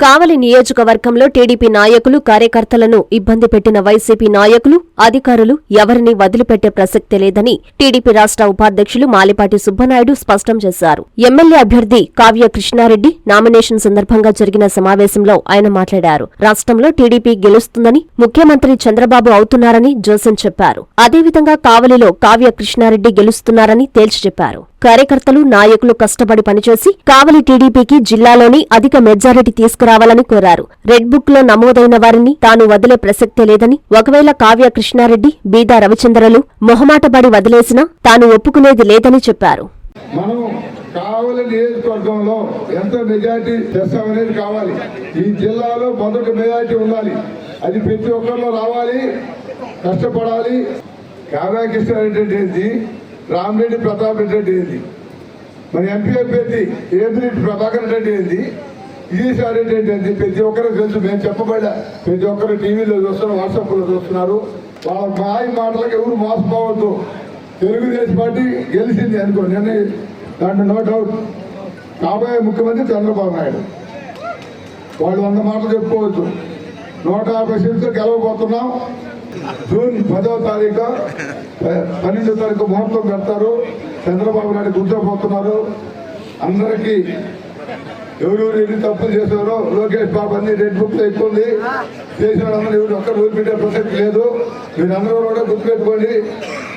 కావలి నియోజకవర్గంలో టీడీపీ నాయకులు కార్యకర్తలను ఇబ్బంది పెట్టిన వైసీపీ నాయకులు అధికారులు ఎవరిని వదిలిపెట్టే ప్రసక్తే లేదని టీడీపీ రాష్ట్ర ఉపాధ్యక్షులు మాలిపాటి సుబ్బనాయుడు స్పష్టం చేశారు. ఎమ్మెల్యే అభ్యర్థి కావ్య కృష్ణారెడ్డి నామినేషన్ సందర్భంగా జరిగిన సమావేశంలో ఆయన మాట్లాడారు. రాష్ట్రంలో టీడీపీ గెలుస్తుందని ముఖ్యమంత్రి చంద్రబాబు అవుతున్నారని జోసెన్ చెప్పారు. అదేవిధంగా కావలిలో కావ్య కృష్ణారెడ్డి గెలుస్తున్నారని తేల్చి చెప్పారు. కార్యకర్తలు నాయకులు కష్టపడి పనిచేసి కావలి టీడీపీకి జిల్లాలోని అధిక మెజారిటీ తీసుకురావాలని కోరారు. రెడ్ బుక్లో నమోదైన వారిని తాను వదిలే ప్రసక్తే లేదని ఒకవేళ కావ్య కృష్ణారెడ్డి బీదా రవిచంద్రలు మొహమాటబడి వదిలేసినా తాను ఒప్పుకునేది లేదని చెప్పారు. మనం కావలి నియోజకవర్గంలో ఎంత మెజార్టీ తెస్తామనేది కావాలి. ఈ జిల్లాలో మొదటి మెజార్టీ ఉండాలి. అది ప్రతి ఒక్కరిలో రావాలి కష్టపడాలి. కావ్యకృష్ణారెడ్డి అంటే రామరెడ్డి ప్రతాప్ రెడ్డి ఏంది? ఏంటి మరి ఎంపీ అభ్యర్థి ఏమిరెడ్డి ప్రభాకర్ రెడ్డి ఏంది? విజయసాయి రెడ్డి అంటే ఏంటి ప్రతి ఒక్కరికి తెలుసు మేము చెప్పబడ్డా ప్రతి ఒక్కరు టీవీలో చూస్తున్నారు వాట్సాప్లో చూస్తున్నారు. వాళ్ళ మాయ మాటలకు ఎవరు మోసపోవద్దు. తెలుగుదేశం పార్టీ గెలిచింది అనుకో నేను దాంట్లో నో డౌట్ కాబోయే ముఖ్యమంత్రి చంద్రబాబు నాయుడు. వాళ్ళు వంద మాటలు చెప్పుకోవచ్చు. నూట యాభై సీట్లు గెలవబోతున్నాం. జూన్ పదో తారీఖు ప- పన్నెండో తారీఖు ముహూర్తం పెడతారు చంద్రబాబు నాయుడు కూర్చోబోతున్నారు అందరికీ ఎవరెవరు ఎన్ని తప్పులు చేశారో లోకేష్ బాబు అన్ని రెడ్ బుక్ ఎక్కువ చేసిన వాళ్ళందరూ ఎవరు ఒక్కరు ఊరిపెట్టే ప్రసక్తి లేదు. మీరందరూ కూడా గుర్తుపెట్టుకోండి.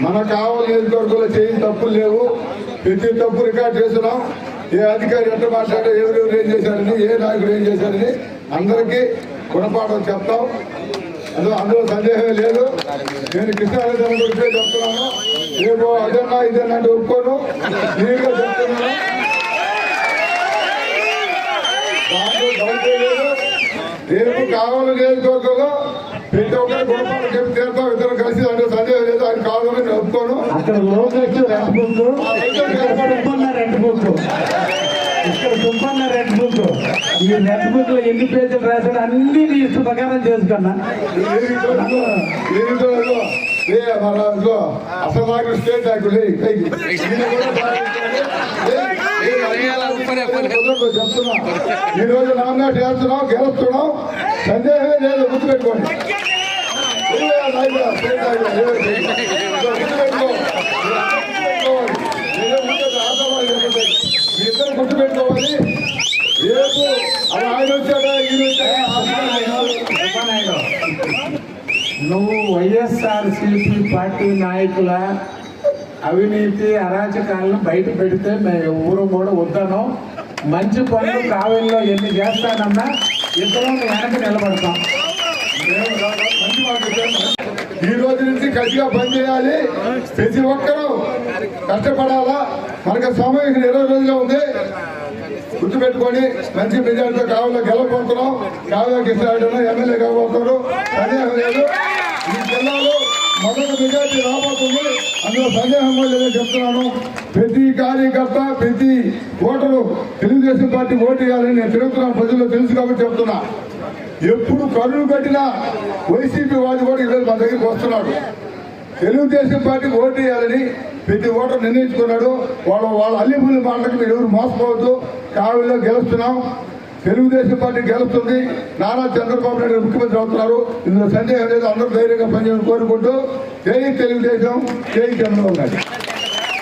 మన కావాలి నియోజకవర్గంలో చేయని తప్పులు లేవు. ప్రతి తప్పు రికార్డ్ చేస్తున్నాం. ఏ అధికారి ఎంత మాట్లాడారు ఎవరెవరు ఏం చేశారని ఏ నాయకుడు ఏం చేశారని అందరికీ గుణపాఠం చెప్తాం. అందులో అందులో సందేహం లేదు. నేను గురించే చెప్తున్నాను. రేపు అదన్నా ఇదన్నా అంటే ఒప్పుకోను. నీగా చెప్తున్నాను. దాంట్లో డౌటే లేదు. రేపు కావాలి నియోజకవర్గంలో ప్రతి ఒక్కరి గుణపాఠం చెప్పి తీరుతాం. ఇద్దరు కలిసి అంటే సందేహం లేదు. ఆయన కావాలని నేను ఒప్పుకోను. అక్కడ లోకేష్ రెడ్ బుక్ ఇక్కడ సుబ్బన్న రెడ్ ఈ రెడ్ బుక్లో ఎన్ని పేజీలు రాశాడు అన్ని నీ ఇష్ట ప్రకారం చేసుకున్నా. అసలు నాకు స్టేట్ నాయకుడు చెప్తున్నా ఈ రోజు నామినేట్ చేస్తున్నాం గెలుస్తున్నాం సందేహమే లేదు గుర్తుపెట్టుకోండి ఏ నాయకుడా, స్టేట్ నాయకుడా, ఏ ఇదో గుర్తుపెట్టుకో. గుర్తుపెట్టుకోవాలి. ఏదో ఉంటుంది, ఆశావాది ఉంటుంది. మీ ఇద్దరు గుర్తుపెట్టుకోవాలి రేపు అలా ఆయన వచ్చాడా ఈయన వచ్చాడా వైఎస్ఆర్ సిపి పార్టీ నాయకుల అవినీతి అరాచకాలను బయట పెడితే మేము ఎవరు కూడా వద్దను. మంచి పనులు కావలిలో ఎన్ని చేస్తానన్నా ఇద్దరం వెనక నిలబడతాం. ఈ రోజు నుంచి కసిగా పనిచేయాలి ప్రతి ఒక్కరూ కష్టపడాలా. మనకు సమయం ఇక్కడ ఇరవై రోజులు ఉంది. గుర్తుపెట్టుకొని మంచి మెజార్టీతో కావాలో గెలవబోతున్నాం. కావాలో కిసాడు ఎమ్మెల్యే కాబోతున్నారు అదే లేదు మొదటి మెజార్టీ రాబోతుంది. అందులో సందేహం లేదని చెప్తున్నాను. ప్రతి కార్యకర్త ప్రతి ఓటరు తెలుగుదేశం పార్టీ ఓటు వేయాలని నేను తిరుగుతున్నాను. ప్రజల్లో తెలుసు కాబట్టి చెప్తున్నా. ఎప్పుడు కరువు కట్టినా వైసీపీ వాడు కూడా ఈరోజు మన దగ్గరికి వస్తున్నాడు. తెలుగుదేశం పార్టీకి ఓటు వేయాలని ప్రతి ఓటర్ నిర్ణయించుకున్నాడు. వాళ్ళ వాళ్ళ అల్లిపుల్లి మాటలకు మీరు ఎవరు మోసపోవద్దు. కావిలో గెలుస్తున్నాం. తెలుగుదేశం పార్టీ గెలుస్తుంది. నారా చంద్రబాబు నాయుడు ముఖ్యమంత్రి అవుతున్నారు. ఇందులో సందేహం లేదు. అందరూ ధైర్యంగా పనిచేయాలని కోరుకుంటూ జై తెలుగుదేశం జై చంద్రబాబు నాయుడు.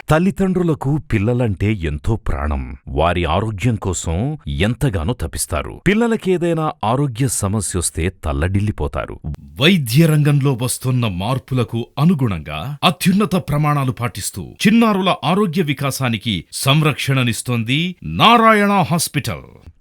తల్లిదండ్రులకు పిల్లలంటే ఎంతో ప్రాణం. వారి ఆరోగ్యం కోసం ఎంతగానో తపిస్తారు. పిల్లలకేదైనా ఆరోగ్య సమస్యొస్తే తల్లడిల్లిపోతారు. వైద్య రంగంలో వస్తున్న మార్పులకు అనుగుణంగా అత్యున్నత ప్రమాణాలు పాటిస్తూ చిన్నారుల ఆరోగ్య వికాసానికి సంరక్షణనిస్తోంది నారాయణ హాస్పిటల్.